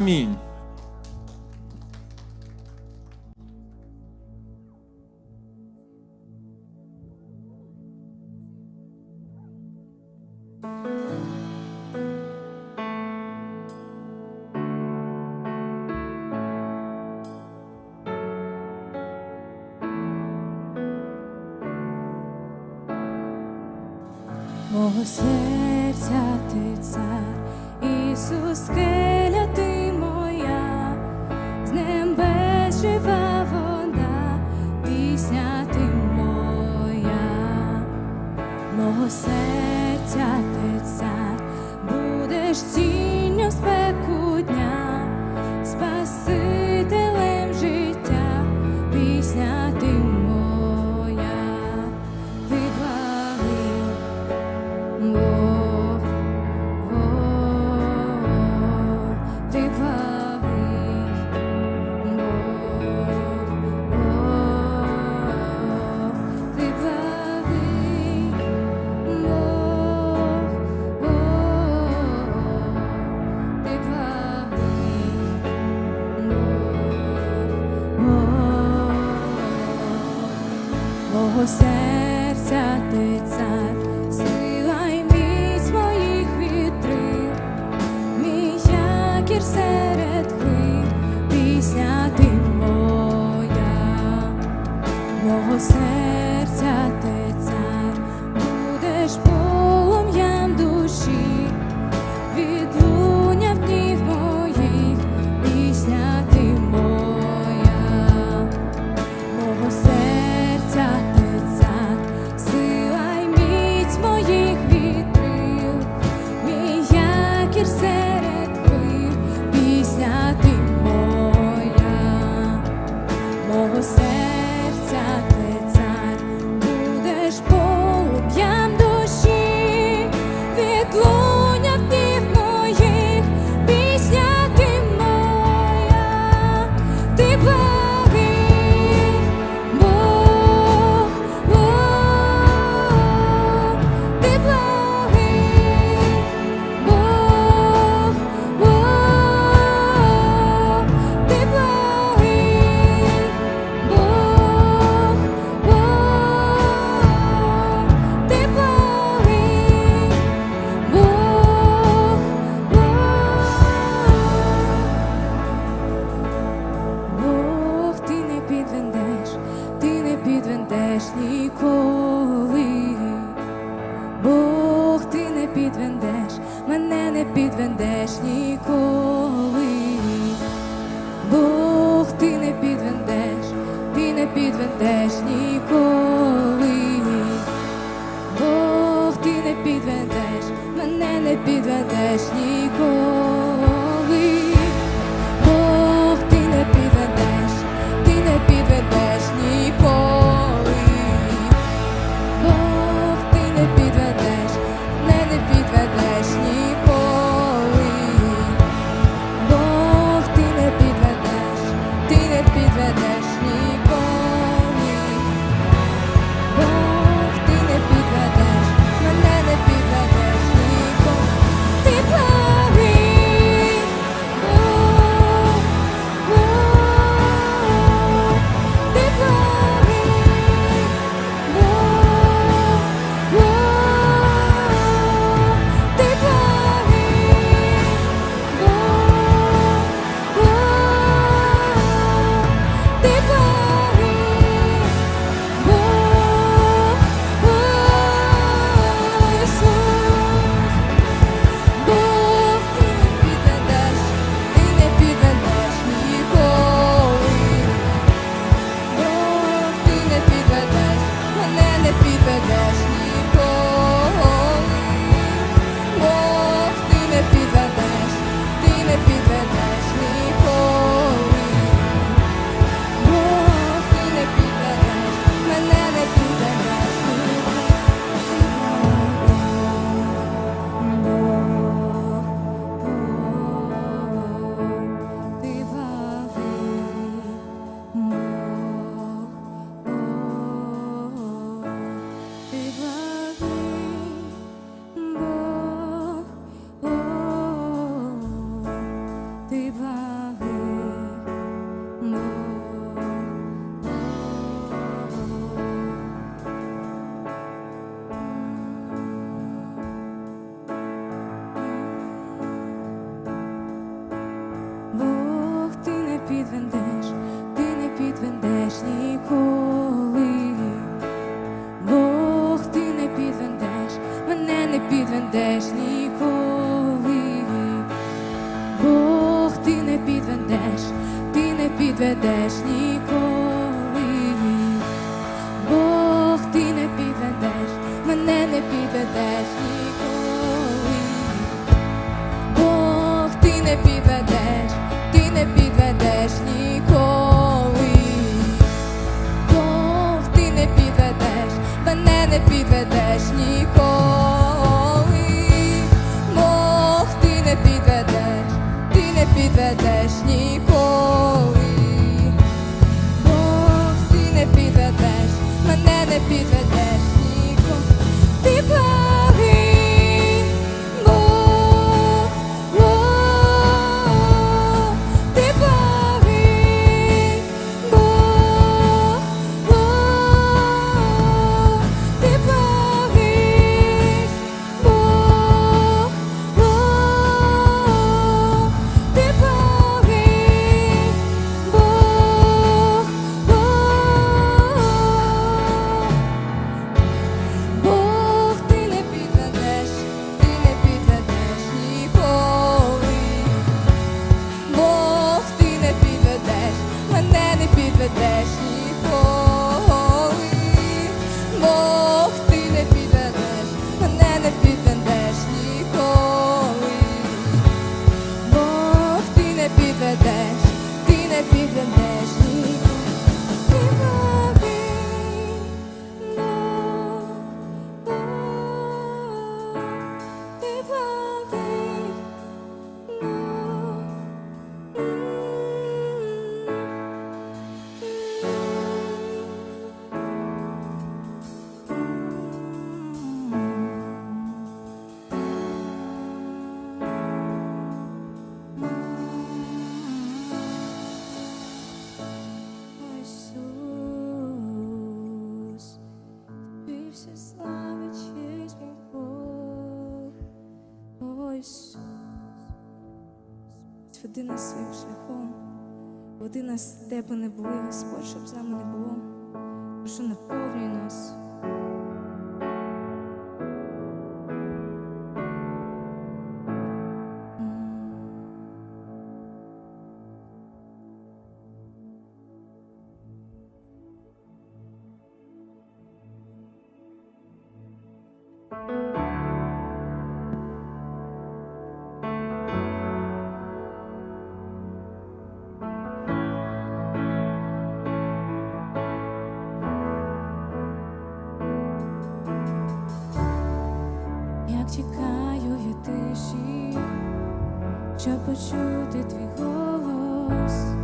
Amém. Você мого серця ти цар, будеш тінню Мого ніколи, Бог ти не підведеш, ти не підведеш ніколи, Бог ти не підведеш, мене не підведеш ніколи. сердешній. Господь, веди нас своїм шляхом, води нас, тебе не були, Господь, щоб з нами не було. Прошу наповнюй нас. почути твій голос.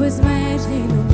безмежній любові.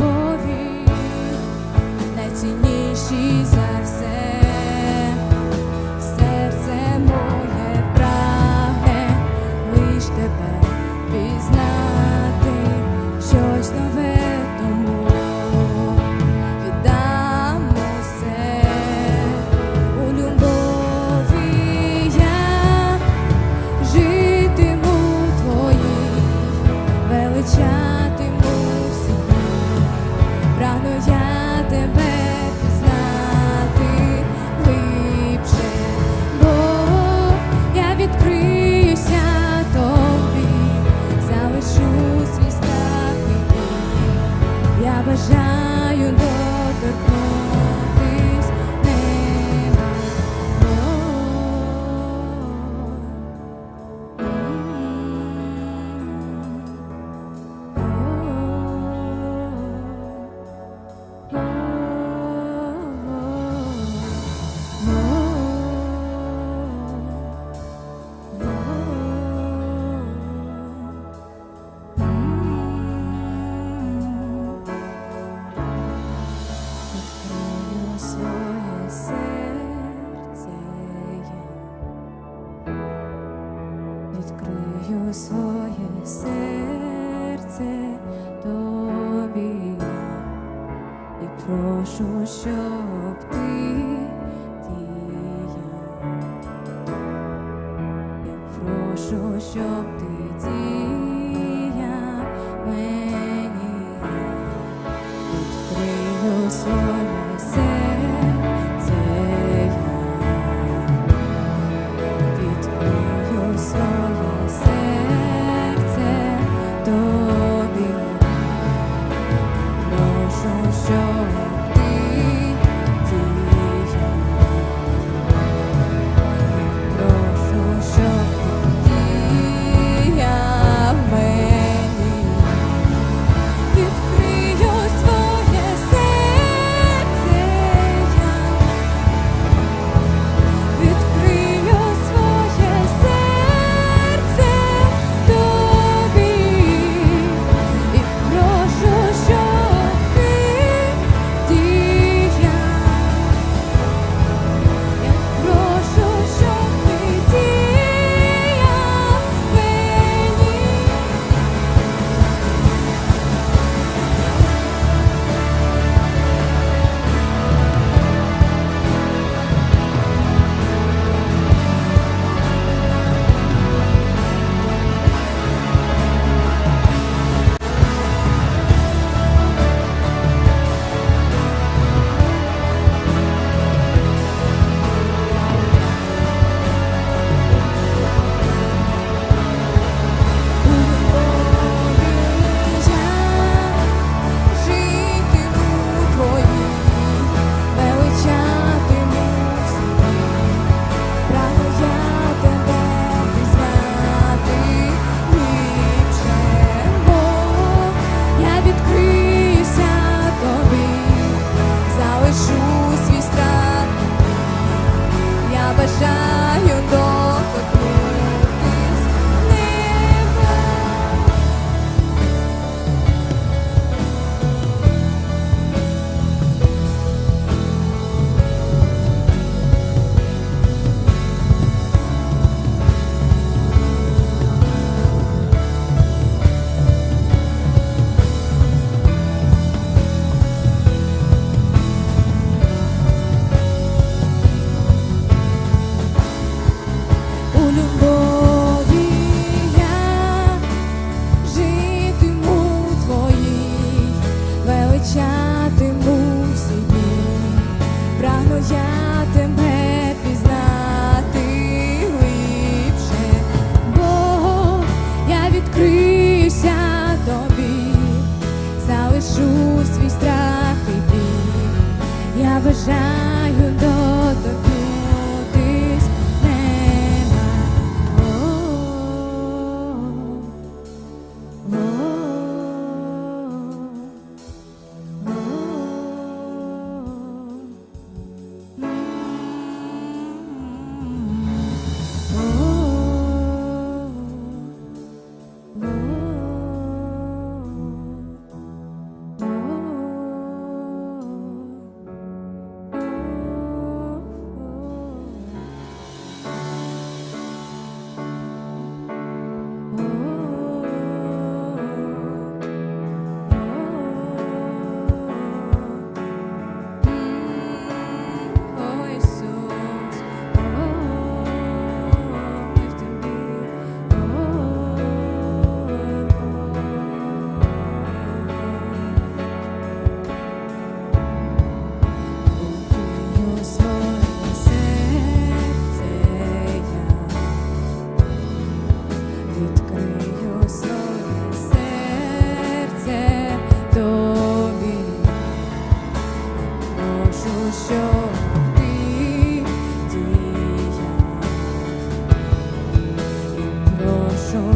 sun.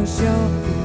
笑。